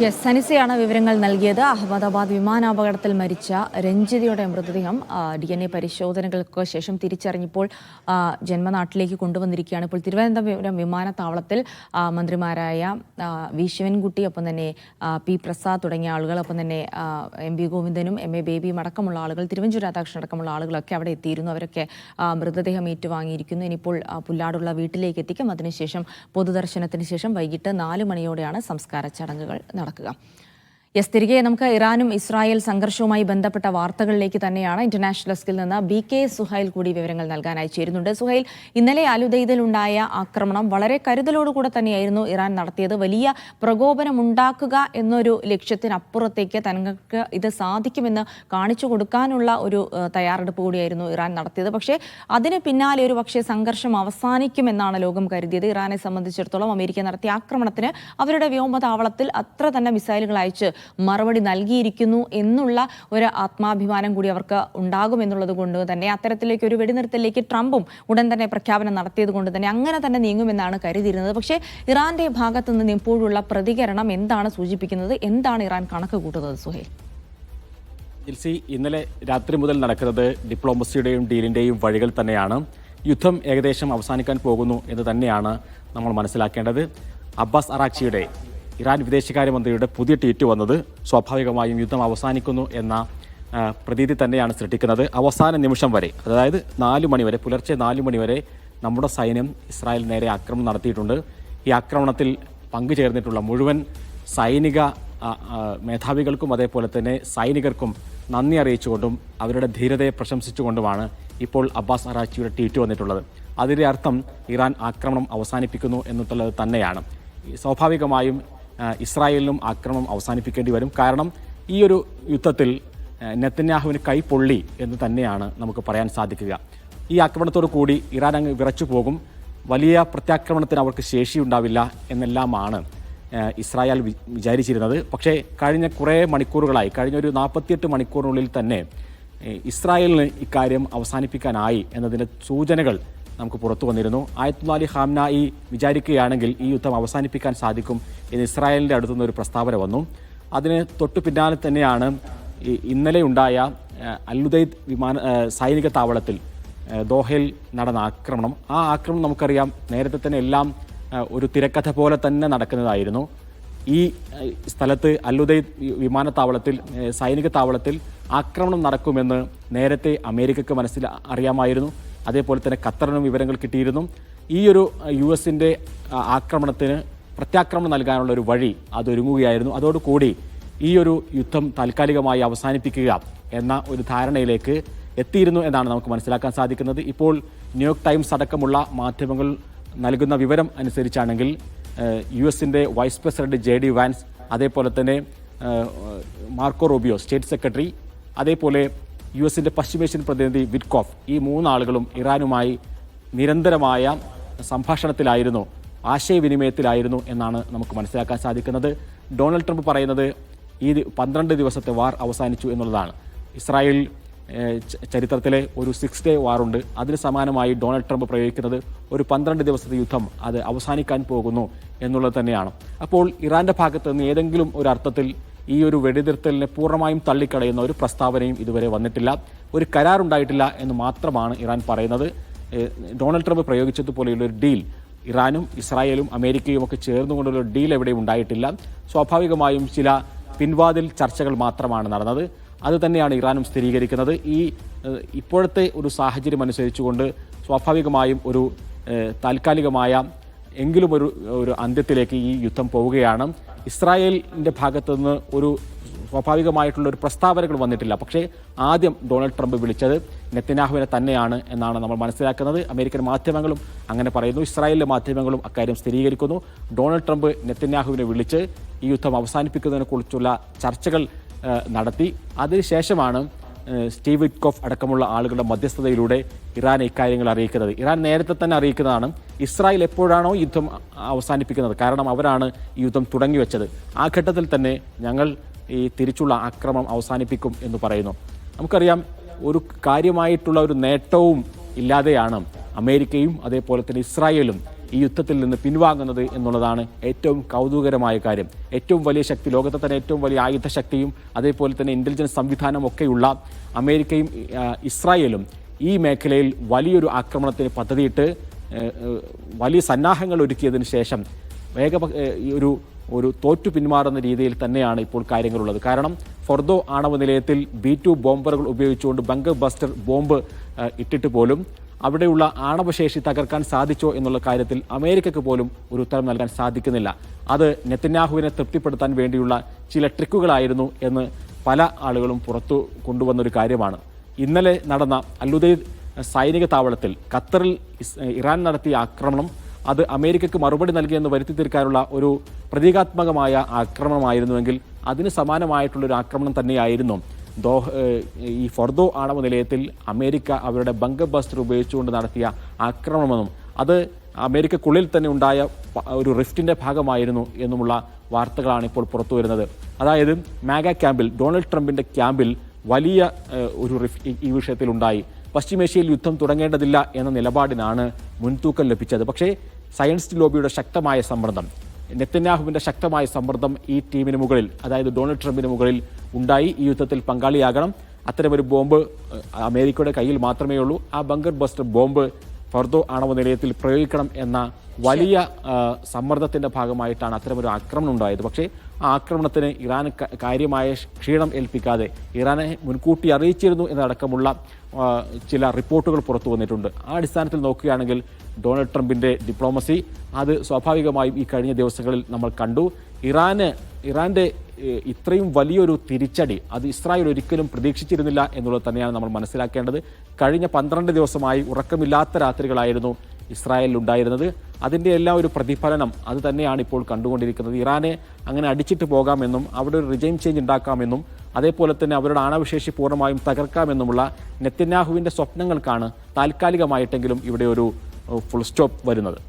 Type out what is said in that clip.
Yes സനിസയാണ് വിവരങ്ങൾ നൽകിയത്. അഹമ്മദാബാദ് വിമാനാപകടത്തിൽ മരിച്ച രഞ്ജിതയുടെ മൃതദേഹം ഡി എൻ എ പരിശോധനകൾക്ക് ശേഷം തിരിച്ചറിഞ്ഞപ്പോൾ ജന്മനാട്ടിലേക്ക് കൊണ്ടുവന്നിരിക്കുകയാണ്. ഇപ്പോൾ തിരുവനന്തപുരം വിമാനത്താവളത്തിൽ മന്ത്രിമാരായ വി. ശിവൻകുട്ടി ഒപ്പം തന്നെ പി. പ്രസാദ് തുടങ്ങിയ ആളുകൾ ഒപ്പം തന്നെ എം. വി. ഗോവിന്ദനും എം. എ. ബേബിയും അടക്കമുള്ള ആളുകൾ തിരുവഞ്ചൂർ രാധാകൃഷ്ണൻ അടക്കമുള്ള ആളുകളൊക്കെ അവിടെ എത്തിയിരുന്നു. അവരൊക്കെ മൃതദേഹം ഏറ്റുവാങ്ങിയിരിക്കുന്നു. ഇനിയിപ്പോൾ പുല്ലാടുള്ള വീട്ടിലേക്ക് എത്തിക്കും. അതിനുശേഷം പൊതുദർശനത്തിന് ശേഷം വൈകിട്ട് നാല് മണിയോടെയാണ് സംസ്കാര ചടങ്ങുകൾ നടക്കുക. യെസ് തിരികെ നമുക്ക് ഇറാനും ഇസ്രായേൽ സംഘർഷവുമായി ബന്ധപ്പെട്ട വാർത്തകളിലേക്ക് തന്നെയാണ് ഇന്റർനാഷണൽ ഡെസ്കിൽ നിന്ന് ബി കെ സുഹൈൽ കൂടി വിവരങ്ങൾ നൽകാനായി ചേരുന്നുണ്ട്. സുഹൈൽ ഇന്നലെ അലുദൈദിലുണ്ടായ ആക്രമണം വളരെ കരുതലോടുകൂടെ തന്നെയായിരുന്നു ഇറാൻ നടത്തിയത്. വലിയ പ്രകോപനമുണ്ടാക്കുക എന്നൊരു ലക്ഷ്യത്തിനപ്പുറത്തേക്ക് തങ്ങൾക്ക് ഇത് സാധിക്കുമെന്ന് കാണിച്ചു കൊടുക്കാനുള്ള ഒരു തയ്യാറെടുപ്പ് കൂടിയായിരുന്നു ഇറാൻ നടത്തിയത്. പക്ഷേ അതിന് പിന്നാലെ ഒരു പക്ഷേ സംഘർഷം അവസാനിക്കുമെന്നാണ് ലോകം കരുതിയത്. ഇറാനെ സംബന്ധിച്ചിടത്തോളം അമേരിക്ക നടത്തിയ ആക്രമണത്തിന് അവരുടെ വ്യോമതാവളത്തിൽ അത്ര തന്നെ മിസൈലുകൾ അയച്ച് മറുപടി നൽകിയിരിക്കുന്നു എന്നുള്ള ഒരു ആത്മാഭിമാനം കൂടി അവർക്ക് ഉണ്ടാകുമെന്നുള്ളത് കൊണ്ട് തന്നെ അത്തരത്തിലേക്ക് ഒരു വെടിനിർത്തലിലേക്ക് ട്രംപും ഉടൻ തന്നെ പ്രഖ്യാപനം നടത്തിയത് കൊണ്ട് തന്നെ അങ്ങനെ തന്നെ നീങ്ങുമെന്നാണ് കരുതിയിരുന്നത്. പക്ഷേ ഇറാന്റെ ഭാഗത്തു നിന്ന് ഇപ്പോഴുള്ള പ്രതികരണം എന്താണ് സൂചിപ്പിക്കുന്നത്? എന്താണ് ഇറാൻ കണക്ക് കൂട്ടുന്നത് സുഹേൽ? ജിൽസി ഇന്നലെ രാത്രി മുതൽ നടക്കുന്നത് ഡിപ്ലോമസിയുടെയും ഡീലിന്റെയും വഴികൾ തന്നെയാണ്. യുദ്ധം ഏകദേശം അവസാനിക്കാൻ പോകുന്നു എന്ന് തന്നെയാണ് നമ്മൾ മനസ്സിലാക്കേണ്ടത്. അബ്ബാസ് അറാക്ചിയുടെ ഇറാൻ വിദേശകാര്യമന്ത്രിയുടെ പുതിയ ട്വീറ്റ് വന്നത് സ്വാഭാവികമായും യുദ്ധം അവസാനിക്കുന്നു എന്ന പ്രതീതി തന്നെയാണ് സൃഷ്ടിക്കുന്നത്. അവസാന നിമിഷം വരെ അതായത് നാലു മണിവരെ പുലർച്ചെ നാലു മണിവരെ നമ്മുടെ സൈന്യം ഇസ്രായേൽ നേരെ ആക്രമണം നടത്തിയിട്ടുണ്ട്. ഈ ആക്രമണത്തിൽ പങ്കുചേർന്നിട്ടുള്ള മുഴുവൻ സൈനിക മേധാവികൾക്കും അതേപോലെ തന്നെ സൈനികർക്കും നന്ദി അറിയിച്ചുകൊണ്ടും അവരുടെ ധീരതയെ പ്രശംസിച്ചുകൊണ്ടുമാണ് ഇപ്പോൾ അബ്ബാസ് അറാച്ചിയുടെ ട്വീറ്റ് വന്നിട്ടുള്ളത്. അതിന്റെ അർത്ഥം ഇറാൻ ആക്രമണം അവസാനിപ്പിക്കുന്നു എന്നുള്ളത് തന്നെയാണ്. സ്വാഭാവികമായും ഇസ്രായേലിനും ആക്രമണം അവസാനിപ്പിക്കേണ്ടി വരും. കാരണം ഈ ഒരു യുദ്ധത്തിൽ നെത്തന്യാഹുവിന് കൈ പൊള്ളി എന്ന് തന്നെയാണ് നമുക്ക് പറയാൻ സാധിക്കുക. ഈ ആക്രമണത്തോടു കൂടി ഇറാൻ അങ്ങ് വിറച്ചു പോകും. വലിയ പ്രത്യാക്രമണത്തിന് അവർക്ക് ശേഷിയുണ്ടാവില്ല എന്നെല്ലാമാണ് ഇസ്രായേൽ വിചാരിച്ചിരുന്നത്. പക്ഷേ കഴിഞ്ഞ കുറേ മണിക്കൂറുകളായി കഴിഞ്ഞ ഒരു നാൽപ്പത്തിയെട്ട് മണിക്കൂറിനുള്ളിൽ തന്നെ ഇസ്രായേലിന് ഇക്കാര്യം അവസാനിപ്പിക്കാനായി എന്നതിന്റെ സൂചനകൾ നമുക്ക് പുറത്തു വന്നിരുന്നു. ആയത്തുല്ലാലി ഹാംനായി വിചാരിക്കുകയാണെങ്കിൽ ഈ യുദ്ധം അവസാനിപ്പിക്കാൻ സാധിക്കും എന്ന് ഇസ്രായേലിന്റെ അടുത്തുനിന്ന് ഒരു പ്രസ്താവന വന്നു. അതിന് തൊട്ടു പിന്നാലെ തന്നെയാണ് ഈ ഇന്നലെ ഉണ്ടായ അല്ലുദൈദ് വിമാന സൈനിക താവളത്തിൽ ദോഹയിൽ നടന്ന ആക്രമണം. ആ ആക്രമണം നമുക്കറിയാം നേരത്തെ തന്നെ എല്ലാം ഒരു തിരക്കഥ പോലെ തന്നെ നടക്കുന്നതായിരുന്നു. ഈ സ്ഥലത്ത് അല്ലുദൈദ് വിമാനത്താവളത്തിൽ സൈനിക താവളത്തിൽ ആക്രമണം നടക്കുമെന്ന് നേരത്തെ അമേരിക്കക്ക് മനസ്സിൽ അറിയാമായിരുന്നു. അതേപോലെ തന്നെ ഖത്തറിനും വിവരങ്ങൾ കിട്ടിയിരുന്നു. ഈ ഒരു യു എസിന്റെ ആക്രമണത്തിന് പ്രത്യാക്രമണം നൽകാനുള്ള ഒരു വഴി അതൊരുങ്ങുകയായിരുന്നു. അതോടുകൂടി ഈ ഒരു യുദ്ധം താൽക്കാലികമായി അവസാനിപ്പിക്കുക എന്ന ഒരു ധാരണയിലേക്ക് എത്തിയിരുന്നു എന്നാണ് നമുക്ക് മനസ്സിലാക്കാൻ സാധിക്കുന്നത്. ഇപ്പോൾ ന്യൂയോർക്ക് ടൈംസ് അടക്കമുള്ള മാധ്യമങ്ങൾ നൽകുന്ന വിവരം അനുസരിച്ചാണെങ്കിൽ യു എസിന്റെ vice president J D Vance അതേപോലെ തന്നെ മാർക്കോ റോബിയോ സ്റ്റേറ്റ് സെക്രട്ടറി അതേപോലെ യു എസിന്റെ പശ്ചിമേഷ്യൻ പ്രതിനിധി വിറ്റ്കോഫ് ഈ മൂന്നാളുകളും ഇറാനുമായി നിരന്തരമായ സംഭാഷണത്തിലായിരുന്നു ആശയവിനിമയത്തിലായിരുന്നു എന്നാണ് നമുക്ക് മനസ്സിലാക്കാൻ സാധിക്കുന്നത്. ഡൊണാൾഡ് ട്രംപ് പറയുന്നത് ഈ പന്ത്രണ്ട് ദിവസത്തെ വാർ അവസാനിച്ചു എന്നുള്ളതാണ്. ഇസ്രായേൽ ചരിത്രത്തിലെ ഒരു സിക്സ് ഡേ വാറുണ്ട് അതിന് സമാനമായി ഡൊണാൾഡ് ട്രംപ് പ്രയോഗിക്കുന്നത് ഒരു പന്ത്രണ്ട് ദിവസത്തെ യുദ്ധം അത് അവസാനിക്കാൻ പോകുന്നു എന്നുള്ളത് തന്നെയാണ്. അപ്പോൾ ഇറാന്റെ ഭാഗത്ത് നിന്ന് ഏതെങ്കിലും ഒരു അർത്ഥത്തിൽ ഈ ഒരു വെടിനിർത്തലിനെ പൂർണമായും തള്ളിക്കളയുന്ന ഒരു പ്രസ്താവനയും ഇതുവരെ വന്നിട്ടില്ല. ഒരു കരാറുണ്ടായിട്ടില്ല എന്ന് മാത്രമാണ് ഇറാൻ പറയുന്നത്. ഡൊണാൾഡ് ട്രംപ് പ്രയോഗിച്ചതുപോലെയുള്ള ഒരു ഡീൽ ഇറാനും ഇസ്രായേലും അമേരിക്കയും ഒക്കെ ചേർന്നുകൊണ്ടുള്ള ഡീൽ എവിടെയും ഉണ്ടായിട്ടില്ല. സ്വാഭാവികമായും ചില പിൻവാതിൽ ചർച്ചകൾ മാത്രമാണ് നടന്നത്. അത് തന്നെയാണ് ഇറാനും സ്ഥിരീകരിക്കുന്നത്. ഈ ഇപ്പോഴത്തെ ഒരു സാഹചര്യം അനുസരിച്ചുകൊണ്ട് സ്വാഭാവികമായും ഒരു താൽക്കാലികമായ എങ്കിലും ഒരു ഒരു അന്ത്യത്തിലേക്ക് ഈ യുദ്ധം പോവുകയാണ്. ഇസ്രായേലിന്റെ ഭാഗത്തുനിന്ന് ഒരു സ്വാഭാവികമായിട്ടുള്ള ഒരു പ്രസ്താവനകൾ വന്നിട്ടില്ല. പക്ഷേ ആദ്യം ഡൊണാൾഡ് ട്രംപ് വിളിച്ചത് നെത്തനാഹുവിനെ തന്നെയാണ് എന്നാണ് നമ്മൾ മനസ്സിലാക്കുന്നത്. അമേരിക്കൻ മാധ്യമങ്ങളും അങ്ങനെ പറയുന്നു. ഇസ്രായേലിലെ മാധ്യമങ്ങളും അക്കാര്യം സ്ഥിരീകരിക്കുന്നു. ഡൊണാൾഡ് ട്രംപ് നെത്തന്യാഹുവിനെ വിളിച്ച് ഈ യുദ്ധം അവസാനിപ്പിക്കുന്നതിനെക്കുറിച്ചുള്ള ചർച്ചകൾ നടത്തി. അതിനുശേഷമാണ് സ്റ്റീവ് വിറ്റ്കോഫ് അടക്കമുള്ള ആളുകളുടെ മധ്യസ്ഥതയിലൂടെ ഇറാൻ ഇക്കാര്യങ്ങൾ അറിയിക്കുന്നത്. ഇറാൻ നേരത്തെ തന്നെ അറിയിക്കുന്നതാണ് ഇസ്രായേൽ എപ്പോഴാണോ യുദ്ധം അവസാനിപ്പിക്കുന്നത്. കാരണം അവരാണ് ഈ യുദ്ധം തുടങ്ങി വെച്ചത് ആ ഘട്ടത്തിൽ തന്നെ ഞങ്ങൾ ഈ തിരിച്ചുള്ള ആക്രമണം അവസാനിപ്പിക്കും എന്ന് പറയുന്നു. നമുക്കറിയാം ഒരു കാര്യമായിട്ടുള്ള ഒരു നേട്ടവും ഇല്ലാതെയാണ് അമേരിക്കയും അതേപോലെ തന്നെ ഇസ്രായേലും ഈ യുദ്ധത്തിൽ നിന്ന് പിൻവാങ്ങുന്നത് എന്നുള്ളതാണ് ഏറ്റവും കൗതുകരമായ കാര്യം. ഏറ്റവും വലിയ ശക്തി ലോകത്തെ തന്നെ ഏറ്റവും വലിയ ആയുധ ശക്തിയും അതേപോലെ തന്നെ ഇന്റലിജൻസ് സംവിധാനം ഒക്കെയുള്ള അമേരിക്കയും ഇസ്രായേലും ഈ മേഖലയിൽ വലിയൊരു ആക്രമണത്തിന് പദ്ധതിയിട്ട് വലിയ സന്നാഹങ്ങൾ ഒരുക്കിയതിന് ശേഷം വേഗ ഒരു ഒരു തോറ്റു പിന്മാറുന്ന രീതിയിൽ തന്നെയാണ് ഇപ്പോൾ കാര്യങ്ങളുള്ളത്. കാരണം ഫൊർദോ ആണവ നിലയത്തിൽ ബി ടു ബോംബറുകൾ ഉപയോഗിച്ചുകൊണ്ട് ബങ്കർ ബസ്റ്റർ ബോംബ് ഇട്ടിട്ട് പോലും അവിടെയുള്ള ആണവശേഷി തകർക്കാൻ സാധിച്ചോ എന്നുള്ള കാര്യത്തിൽ അമേരിക്കക്ക് പോലും ഒരു ഉത്തരം നൽകാൻ സാധിക്കുന്നില്ല. അത് നെത്തന്യാഹുവിനെ തൃപ്തിപ്പെടുത്താൻ വേണ്ടിയുള്ള ചില ട്രിക്കുകളായിരുന്നു എന്ന് പല ആളുകളും പുറത്തു കൊണ്ടുവന്നൊരു കാര്യമാണ്. ഇന്നലെ നടന്ന അല്ലുദൈദ് സൈനിക താവളത്തിൽ ഖത്തറിൽ ഇറാൻ നടത്തിയ ആക്രമണം അത് അമേരിക്കയ്ക്ക് മറുപടി നൽകിയെന്ന് വരുത്തി തീർക്കാനുള്ള ഒരു പ്രതീകാത്മകമായ ആക്രമണമായിരുന്നുവെങ്കിൽ അതിന് സമാനമായിട്ടുള്ളൊരു ആക്രമണം തന്നെയായിരുന്നു. ദോഹ ഈ ഫർദോ ആണവ നിലയത്തിൽ അമേരിക്ക അവരുടെ ബങ്കർ ഉപയോഗിച്ചുകൊണ്ട് നടത്തിയ ആക്രമണമെന്നും അത് അമേരിക്കക്കുള്ളിൽ തന്നെ ഉണ്ടായ ഒരു റിഫ്റ്റിന്റെ ഭാഗമായിരുന്നു എന്നുമുള്ള വാർത്തകളാണ് ഇപ്പോൾ പുറത്തു വരുന്നത്. അതായത് മാഗ ക്യാമ്പിൽ ഡൊണാൾഡ് ട്രംപിന്റെ ക്യാമ്പിൽ വലിയ ഒരു റിഫ്റ്റ് ഈ വിഷയത്തിൽ ഉണ്ടായി. പശ്ചിമേഷ്യയിൽ യുദ്ധം തുടങ്ങേണ്ടതില്ല എന്ന നിലപാടിനാണ് മുൻതൂക്കം ലഭിച്ചത്. പക്ഷേ സയൻസ് ലോബിയുടെ ശക്തമായ സമ്മർദ്ദം. നെത്തന്യാഹുവിന്റെ ശക്തമായ സമ്മർദ്ദം ഈ ടീമിന് മുകളിൽ അതായത് ഡൊണാൾഡ് ട്രംപിന് മുകളിൽ ഉണ്ടായി. ഈ യുദ്ധത്തിൽ പങ്കാളിയാകണം. അത്തരമൊരു ബോംബ് അമേരിക്കയുടെ കയ്യിൽ മാത്രമേ ഉള്ളൂ. ആ ബങ്കർ ബസ്റ്റർ ബോംബ് ഫർദോ ആണവ നിലയത്തിൽ പ്രയോഗിക്കണം എന്ന വലിയ സമ്മർദ്ദത്തിന്റെ ഭാഗമായിട്ടാണ് അത്തരമൊരു ആക്രമണം ഉണ്ടായത്. പക്ഷേ ആക്രമണത്തിന് ഇറാൻ കാര്യമായ ക്ഷീണം ഏൽപ്പിക്കാതെ ഇറാനെ മുൻകൂട്ടി അറിയിച്ചിരുന്നു എന്നടക്കമുള്ള ചില റിപ്പോർട്ടുകൾ പുറത്തു വന്നിട്ടുണ്ട്. ആ അടിസ്ഥാനത്തിൽ നോക്കുകയാണെങ്കിൽ ഡൊണാൾഡ് ട്രംപിന്റെ ഡിപ്ലോമസി അത് സ്വാഭാവികമായും ഈ കഴിഞ്ഞ ദിവസങ്ങളിൽ നമ്മൾ കണ്ടു. ഇറാന് ഇറാന്റെ ഇത്രയും വലിയൊരു തിരിച്ചടി അത് ഇസ്രായേൽ ഒരിക്കലും പ്രതീക്ഷിച്ചിരുന്നില്ല എന്നുള്ളത് തന്നെയാണ് നമ്മൾ മനസ്സിലാക്കേണ്ടത്. കഴിഞ്ഞ പന്ത്രണ്ട് ദിവസമായി ഉറക്കമില്ലാത്ത രാത്രികളായിരുന്നു ഇസ്രായേലിൽ ഉണ്ടായിരുന്നത് അതിന്റെ എല്ലാം ഒരു പ്രതിഫലനം അത് തന്നെയാണ് ഇപ്പോൾ കണ്ടുകൊണ്ടിരിക്കുന്നത്. ഇറാനെ അങ്ങനെ അടിച്ചിട്ട് പോകാമെന്നും അവിടെ ഒരു റിജൈം ചേഞ്ച് ഉണ്ടാക്കാമെന്നും അതേപോലെ തന്നെ അവരുടെ ആണവശേഷി പൂർണമായും തകർക്കാമെന്നുമുള്ള നെത്തന്യാഹുവിന്റെ സ്വപ്നങ്ങൾക്കാണ് താൽക്കാലികമായിട്ടെങ്കിലും ഇവിടെ ഒരു ഫുൾ സ്റ്റോപ്പ് വരുന്നത്.